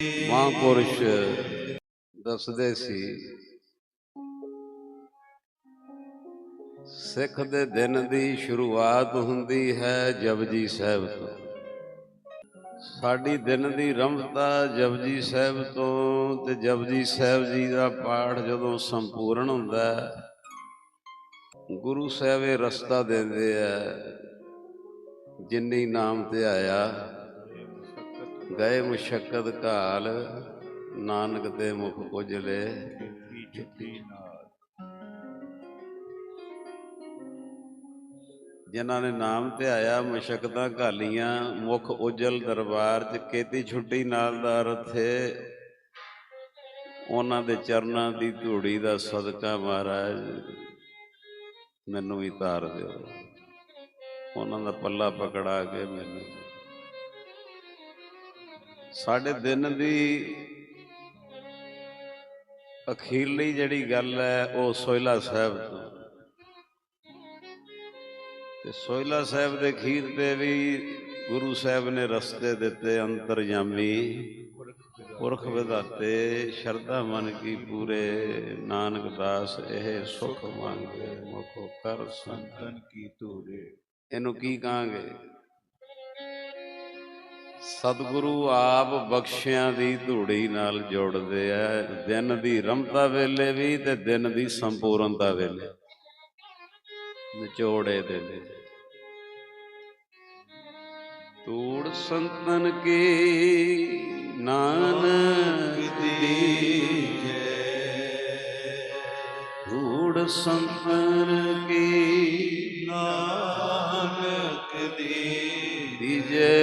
ਮਹਾਂਪੁਰਸ਼ ਦੱਸਦੇ ਸੀ, ਸਿੱਖ ਦੇ ਦਿਨ ਦੀ ਸ਼ੁਰੂਆਤ ਹੁੰਦੀ ਹੈ ਜਪਜੀ ਸਾਹਿਬ ਤੋਂ। ਸਾਡੀ ਦਿਨ ਦੀ ਰਮਤਾ ਜਪਜੀ ਸਾਹਿਬ ਤੋਂ ਤੇ ਜਪਜੀ ਸਾਹਿਬ ਜੀ ਦਾ ਪਾਠ ਜਦੋਂ ਸੰਪੂਰਨ ਹੁੰਦਾ ਗੁਰੂ ਸਾਹਿਬ ਇਹ ਰਸਤਾ ਦਿੰਦੇ ਆ, ਜਿੰਨੀ ਨਾਮ ਤੇ ਆਇਆ। ਗਏ ਮੁਸ਼ਕਲ ਘਾਲ, ਨਾਨਕ ਦੇ ਮੁਖ ਉਜਲੇ ਜਿਨ੍ਹਾਂ ਨੇ ਨਾਮ ਤੇ ਆਇਆ ਮੁਸ਼ਕਲਾਂ ਘਾਲੀਆਂ, ਮੁਖ ਉਜਲ ਦਰਬਾਰ ਚ ਕੀਤੀ ਛੁੱਟੀ ਨਾਲ ਦਾ ਰਥੇ ਉਹਨਾਂ ਦੇ ਚਰਨਾਂ ਦੀ ਧੂੜੀ ਦਾ ਸਦਕਾ ਮਹਾਰਾਜ, ਮੈਨੂੰ ਵੀ ਤਾਰ ਦਿਓ। ਉਹਨਾਂ ਦਾ ਪੱਲਾ ਪਕੜਾ ਕੇ ਮੈਨੂੰ ਸਾਡੇ ਦਿਨ ਦੀ ਅਖੀਰਲੀ ਜਿਹੜੀ ਗੱਲ ਹੈ, ਉਹ ਸੋਹਿਲਾ ਸਾਹਿਬ ਤੋਂ। ਤੇ ਸੋਹਿਲਾ ਸਾਹਿਬ ਦੇ ਖੀਰ ਤੇ ਵੀ ਗੁਰੂ ਸਾਹਿਬ ਨੇ ਰਸਤੇ ਦਿੱਤੇ ਅੰਤਰਜਾਮੀ ਪੁਰਖ ਵਿਦਾਤੇ ਸ਼ਰਧਾ ਮਨ ਕੀ ਪੂਰੇ, ਨਾਨਕ ਦਾਸ ਇਹ ਸੁਖ ਮੰਗੇ, ਮੁਖ ਕਰ ਸੰਤਨ ਕੀ ਧੂਰੇ। ਇਹਨੂੰ ਕੀ ਕਹਾਂਗੇ? ਸਤਿਗੁਰੂ ਆਪ ਬਖਸ਼ਿਆਂ ਦੀ ਧੂੜੀ ਨਾਲ ਜੋੜਦੇ ਆ। ਦਿਨ ਦੀ ਰਮਤਾ ਵੇਲੇ ਵੀ ਤੇ ਦਿਨ ਦੀ ਸੰਪੂਰਨਤਾ ਵੇਲੇ। ਨਿਚੋੜੇ ਦੇ ਨੇ ਤੂੜ ਸੰਤਨ ਕੀ ਨਾਨਕ ਦੀ ਜੈ ਤੂੜ ਸੰਤਨ ਕੀ ਨਾਨਕ ਦੀ ਜੈ